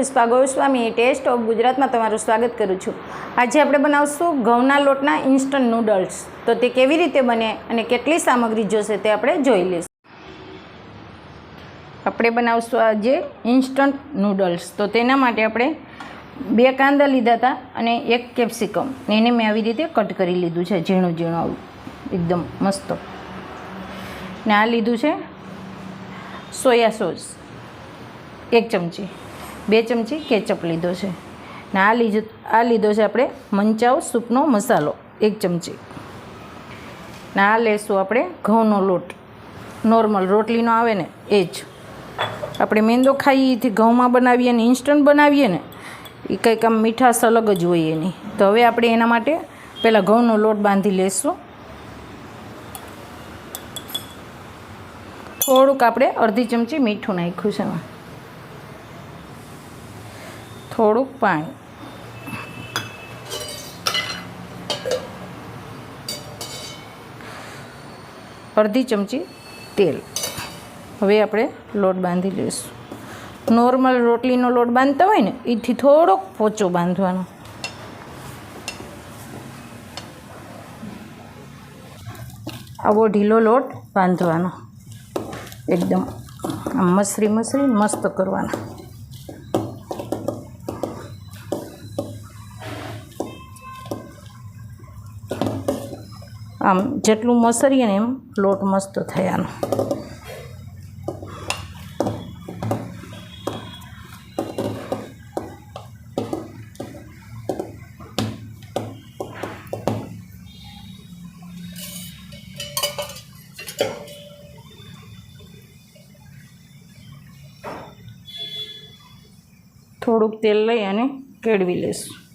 Pushpa Goswami test of ગુજરાતમાં તમારું સ્વાગત કરું છું. આજે આપણે બનાવશું ઘઉંના લોટના ઇન્સ્ટન્ટ નૂડલ્સ. તો તે કેવી રીતે બને અને કેટલી સામગ્રી જોશે તે આપણે જોઈ લઈશું. આપણે બનાવશું આજે ઇન્સ્ટન્ટ નૂડલ્સ. તો તેના માટે આપણે બે કાંદા લીધા હતા અને એક કેપ્સિકમ. એને મેં આવી રીતે કટ કરી લીધું છે, ઝીણું ઝીણું આવું. એકદમ મસ્ત. ને આ લીધું છે સોયા સોસ. એક ચમચી. બે ચમચી કેચઅપ લીધો છે. ને આ લીધો આ લીધો છે આપણે મંચાવ સૂપનો મસાલો, એક ચમચી. ને આ લેશું આપણે ઘઉંનો લોટ. નોર્મલ રોટલીનો આવે ને, એ જ. આપણે મેંદો ખાઈએ ઘઉંમાં બનાવીએ ને ઇન્સ્ટન્ટ બનાવીએ ને, એ કંઈક આમ મીઠાશ અલગ જ હોય એની. તો હવે આપણે એના માટે પહેલાં ઘઉંનો લોટ બાંધી લેશું. થોડુંક આપણે અડધી ચમચી મીઠું નાખ્યું છે એમાં. થોડુંક પાણી. અડધી ચમચી તેલ. હવે આપણે લોટ બાંધી લઈશું. નોર્મલ રોટલીનો લોટ બાંધતા હોય ને એથી થોડોક પોચો બાંધવાનો. આવો ઢીલો લોટ બાંધવાનો. એકદમ મસરી મસરી મસ્ત કરવાનો. આમ જેટલું મસરીએ ને એમ લોટ મસ્ત થયાનો. થોડુંક તેલ લઈ અને કેળવી લઈશું.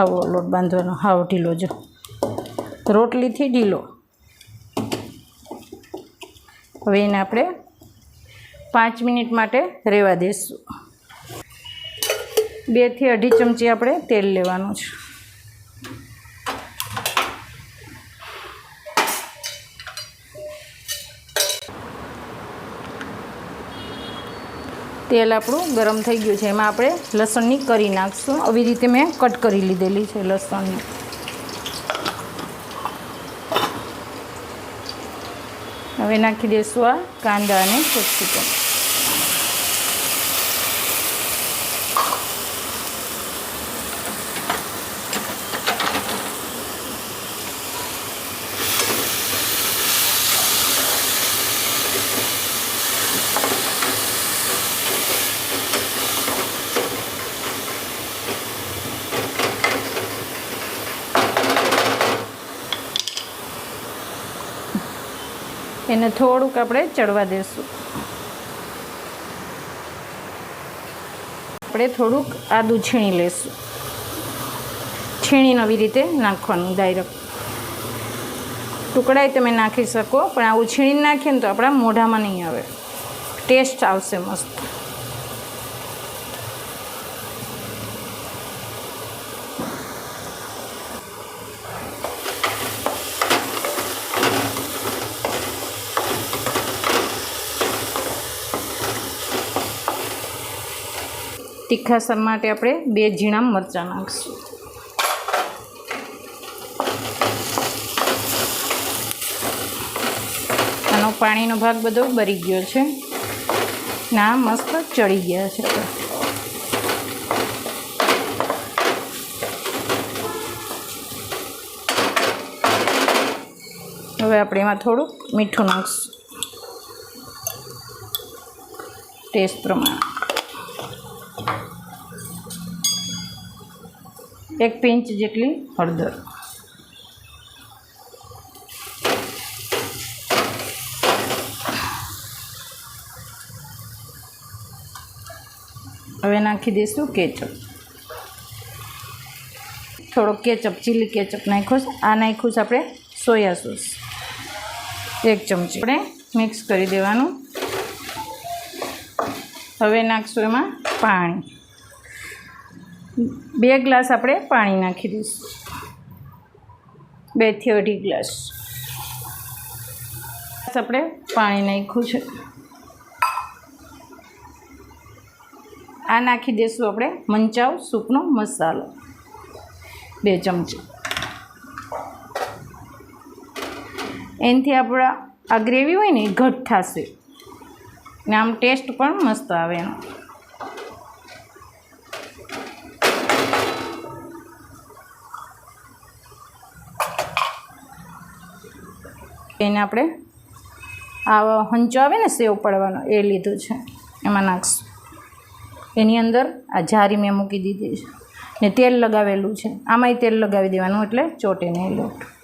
આવો લોટ બાંધવાનો. હાવ ઢીલો જો. રોટલીથી ઢીલો. હવે એને આપણે પાંચ મિનિટ માટે રહેવા દઈશું બેથી અઢી ચમચી આપણે તેલ લેવાનું છે. તેલ આપણું ગરમ થઈ ગયું છે. એમાં આપણે લસણની કરી નાખશું. આવી રીતે મેં કટ કરી લીધેલી છે લસણની. હવે નાખી દઈશું આ કાંદા અને કેપ્સિકમ એને થોડુંક આપણે ચડવા દઈશું આપણે થોડુંક આદું છીણી લઈશું છીણીને આવી રીતે નાખવાનું ડાયરેક્ટ ટુકડાય તમે નાખી શકો, પણ આવું છીણીને નાખીએ ને તો આપણા મોઢામાં નહીં આવે. ટેસ્ટ આવશે મસ્ત. તીખાસર માટે આપણે બે ઝીણા મરચાં નાખીશું. આનો પાણીનો ભાગ બધો બરી ગયો છે. ના મસ્ત ચડી ગયા છે હવે આપણે એમાં થોડુંક મીઠું નાખીશું. ટેસ્ટ પ્રમાણે. એક પિંચ જેટલી હળદર. હવે નાખી દઈશું કેચઅપ. થોડો કેચઅપ ચીલી કેચઅપ નાખ્યો છે. આ નાખ્યું છે આપણે સોયા સોસ એક ચમચી. આપણે મિક્સ કરી દેવાનું. હવે નાખશું એમાં પાણી. બે ગ્લાસ આપણે પાણી નાખી દઈશું. બેથી અઢી ગ્લાસ આપણે પાણી નાખ્યું છે. આ નાખી દઈશું આપણે મંચાવ સૂપનો મસાલો. બે ચમચી. એનાથી આપણા આ ગ્રેવી હોય ને એ ઘટ થશે. ને આમ ટેસ્ટ પણ મસ્ત આવે એનો. એને આપણે આ હંચો આવે ને સેવ પડવાનો, એ લીધું છે. એમાં નાખશું. એની અંદર આ જારી મેં મૂકી દીધી છે. ને તેલ લગાવેલું છે. આમાંય તેલ લગાવી દેવાનું એટલે ચોટે નહીં લોટ.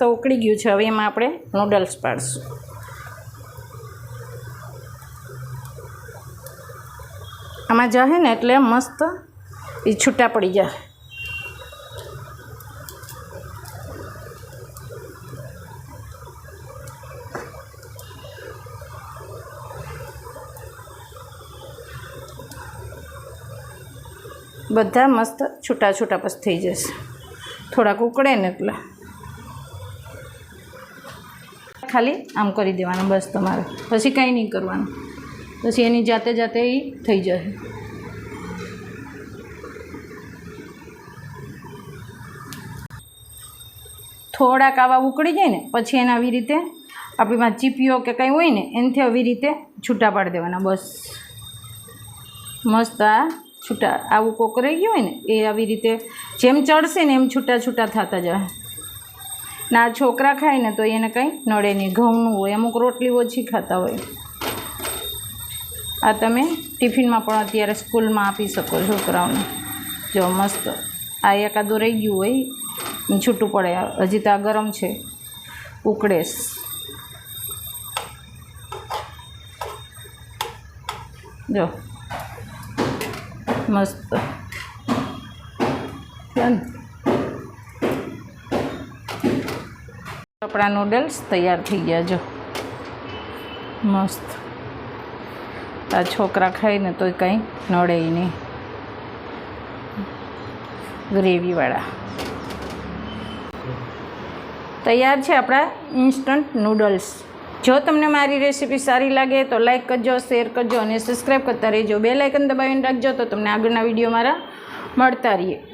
તો ઉકળી ગયું છે. હવે એમાં આપણે નૂડલ્સ પાડશું. આમાં જાહે ને એટલે મસ્ત એ છૂટા પડી જાય બધા મસ્ત છૂટા છૂટા પછી થઈ જશે. થોડાક ઉકળે ને એટલે. ખાલી આમ કરી દેવાનું, બસ તમારે. પછી કંઈ નહીં કરવાનું. પછી એની જાતે જાતે એ થઈ જશે. થોડાક આવા ઉકળી જાય ને, પછી એને આવી રીતે આપણીમાં ચીપીઓ કે કંઈ હોય ને, એનાથી આવી રીતે છૂટા પાડી દેવાના, બસ. મસ્ત આ છૂટા, આવું કોક રહી ગયું હોય ને, એ આવી રીતે જેમ ચડશે ને એમ છૂટા છૂટા થતા જાય ના છોકરા ખાય ને તો એને કંઈ નડે નહીં, ઘઉંનું હોય, અમુક રોટલી ઓછી ખાતા હોય. આ તમે ટિફિનમાં પણ અત્યારે સ્કૂલમાં આપી શકો છોકરાઓને. જો મસ્ત, આ એકાદું રહી ગયું હોય, છૂટું પડે, હજી તો આ ગરમ છે. ઉકળેશ જો. મસ્ત. આપણા નૂડલ્સ તૈયાર થઈ ગયા જો. મસ્ત. આ છોકરા ખાઈને તોય કંઈ નડે નહીં. ગ્રેવીવાળા. તૈયાર છે આપણા ઇન્સ્ટન્ટ નૂડલ્સ જો તમને મારી રેસીપી સારી લાગે તો લાઇક કરજો શેર કરજો અને સબસ્ક્રાઈબ કરતા રહેજો. બે લાઇકન દબાવીને રાખજો તો તમને આગળના વીડિયો મારા મળતા રહીએ.